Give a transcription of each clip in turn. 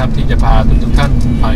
นะครับที่จะพาทุกทุกๆท่านไป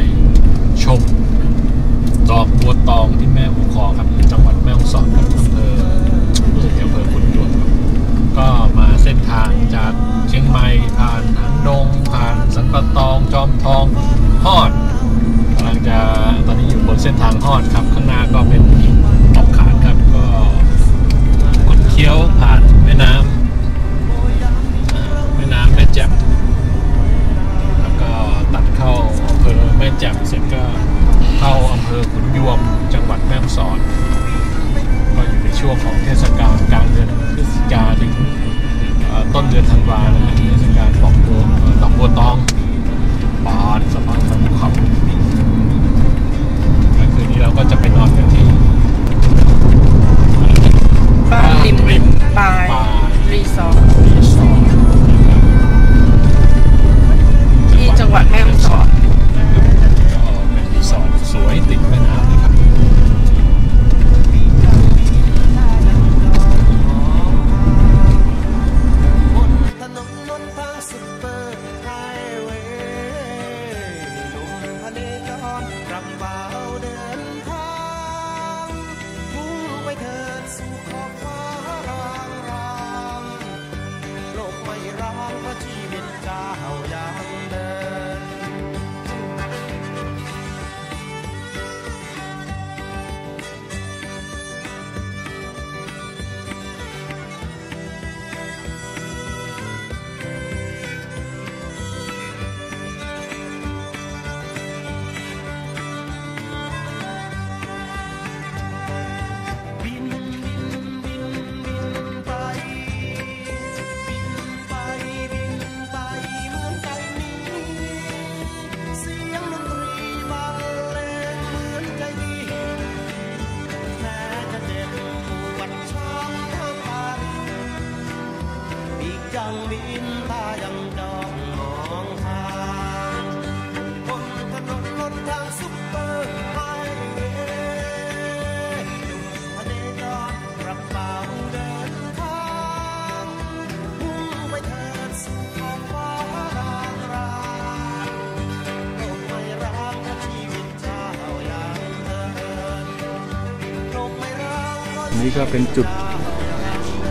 นี่ก็เป็นจุด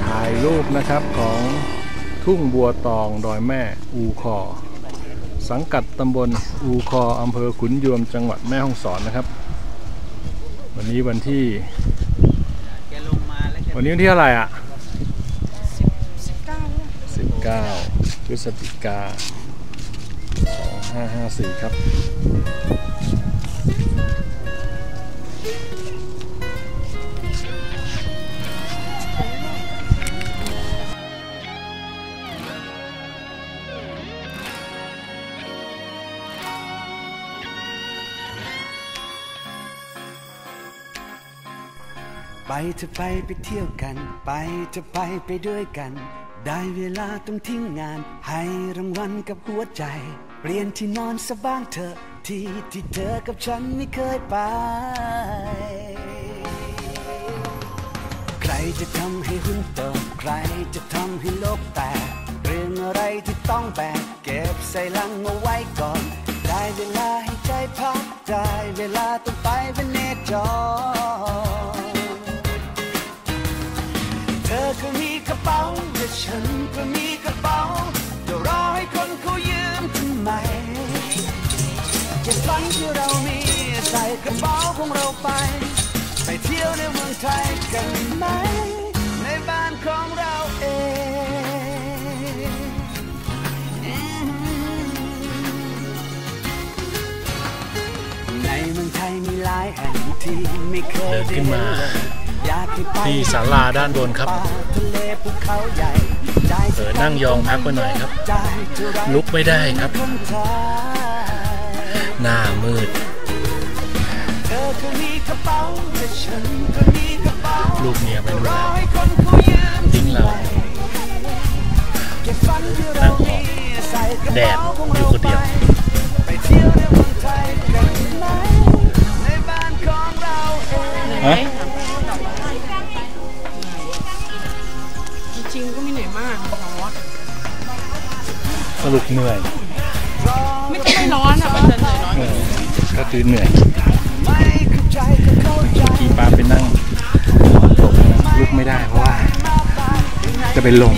ถ่ายรูปนะครับของทุ่งบัวตองดอยแม่อูคอ สังกัดตำบลอูคออำเภอขุนยวมจังหวัดแม่ฮ่องสอนนะครับ วันนี้วันที่ วันนี้วันที่เท่าไหร่อะ19พฤศจิกา2554 ครับ ไปเธอไปไปเที่ยวกัน ไปเธอไปไปด้วยกัน ได้เวลาต้องทิ้งงาน ให้รางวัลกับหัวใจ เปลี่ยนที่นอนสะบ้างเถอะที่ที่เธอกับฉันไม่เคยไป ใครจะทำให้หุ้นโตใครจะทำให้โลกแตกเรื่องอะไรที่ต้องแบกเก็บใส่ลังเอาไว้ก่อน ได้เวลาให้ใจพักได้เวลาต้องไปเป็นเนจร ฉันก็มีกระเป๋าจะรอให้คนเขายืมทำไมเก็บฝันที่เรามีใส่กระเป๋าของเราไป ไปเที่ยวในเมืองไทยกันไหม ในบ้านของเราเองในเมืองไทยมีหลายแห่งที่ไม่เคยเดินขึ้นมาอย ที่ศาลาด้านบนครับเออนั่งยองพักไปหน่อยครับ ลุกไม่ได้ครับ หน้ามืดลูกเมียไปดูแล้วทิ้งเรานั่งหอกแดดอยู่คนเดียวฮะ ร้อนสรุปเหนื่อย ไม่เต็ไม่ร้อนอะมันจะเหนื่อยน้อยเออก็คือเหนื่อยไม่เข้าใจก็เข้าใจขี่ปลาไปนั่งตกนะลุกไม่ได้เพราะว่า จะเป็นลม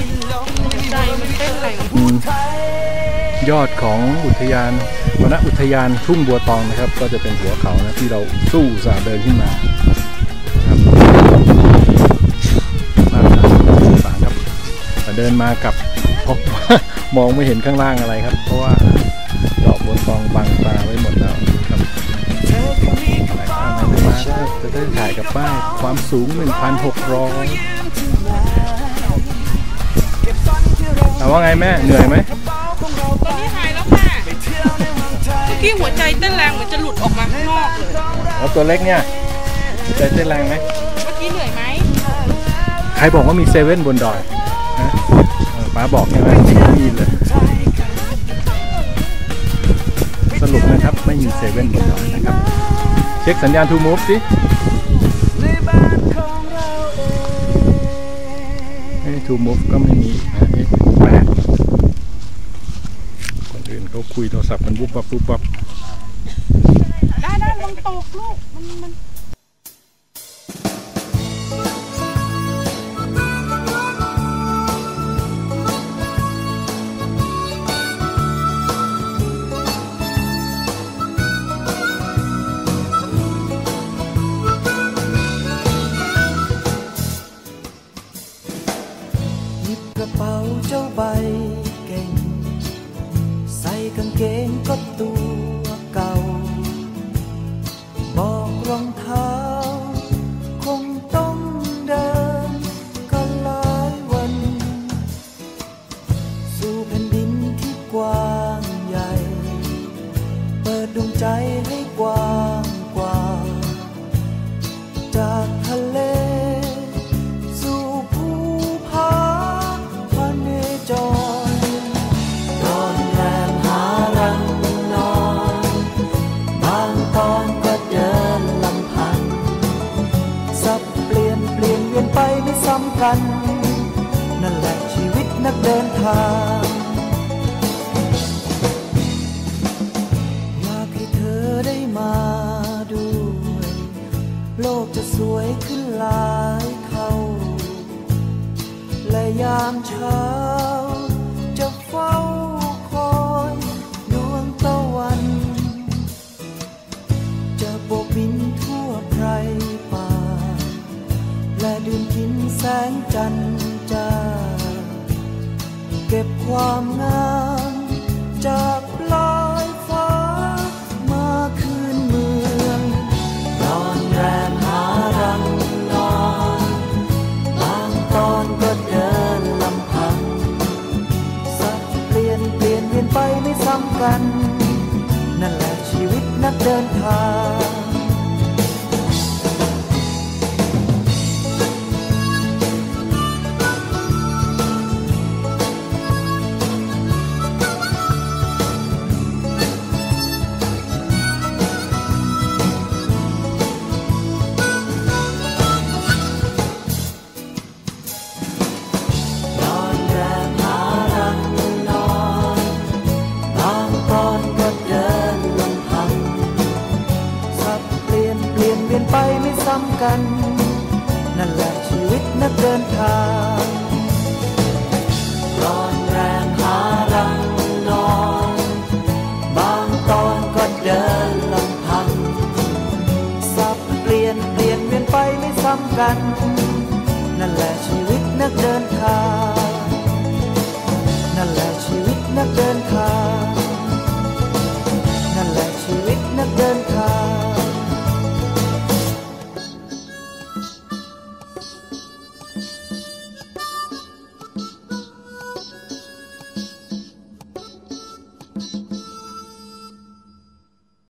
ใจมันเต้นแรงอืมยอดของอุทยานวนอุทยานทุ่งบัวตองนะครับ ก็จะเป็นหัวเขานะที่เราสู้อุตสาห์เดินขึ้นมาครับน่าสงสารครับแต่เดินมากับ พบว่ามองไม่เห็นข้างล่างอะไรครับ เพราะว่าดอกบัวตองบังตาไว้หมดแล้วครับเธอก็มีกระแต่เป๋าข้างในมาก็จะได้ถ่ายกับป้ายความสูง 1,600ยืมที่ไหนเก็บฝันที่เราถามว่าไงแม่ เหนื่อยไหมกระเป๋าของเราตอนนี้หายแล้วค่ะไปเที่ยวในเมืองไทยเมื่อกี้หัวใจเต้นแรงเหมือนจะหลุดออกมาข้างนอกเลยแล้วตัวเล็กเนี่ยใจเต้นแรงไหมเมื่อกี้เหนื่อยไหมใครบอกว่ามีเซเว่นบนดอยนะเออ ป้าบอกใช่ไหมไม่มีเลยสรุปนะครับไม่มีเซเว่นบนดอยนะครับ เช็คสัญญาณทูมูฟสิไอ้ทูมูฟก็ไม่มีนะนี่แปลกคนอื่นเขาคุยโทรศัพท์กันวุบวับวุบวับได้ได้ลงตกลูก มันมัน ใบเก่ง ใส่กางเกงก็ตัวเก่า บอกรองเท้า คงต้องเดินก็หลายวัน สู่แผ่นดินที่กว้างใหญ่ เปิดดวงใจให้กว้าง นนั่นแหละชีวิตนักเดินทาง อยากให้เธอได้มาด้วย โลกจะสวยขึ้นหลายเท่า และยามเช้า ความงามจากปลายฟ้ามาคืนเมืองนอนแรมหารังนอนบางตอนก็เดินลำพัง สับเปลี่ยนเปลี่ยนเวียนไปไม่ซ้ำกัน นั่นแหละชีวิตนักเดินทาง กัน นั่นแหละชีวิตนักเดินทาง นั่นแหละชีวิต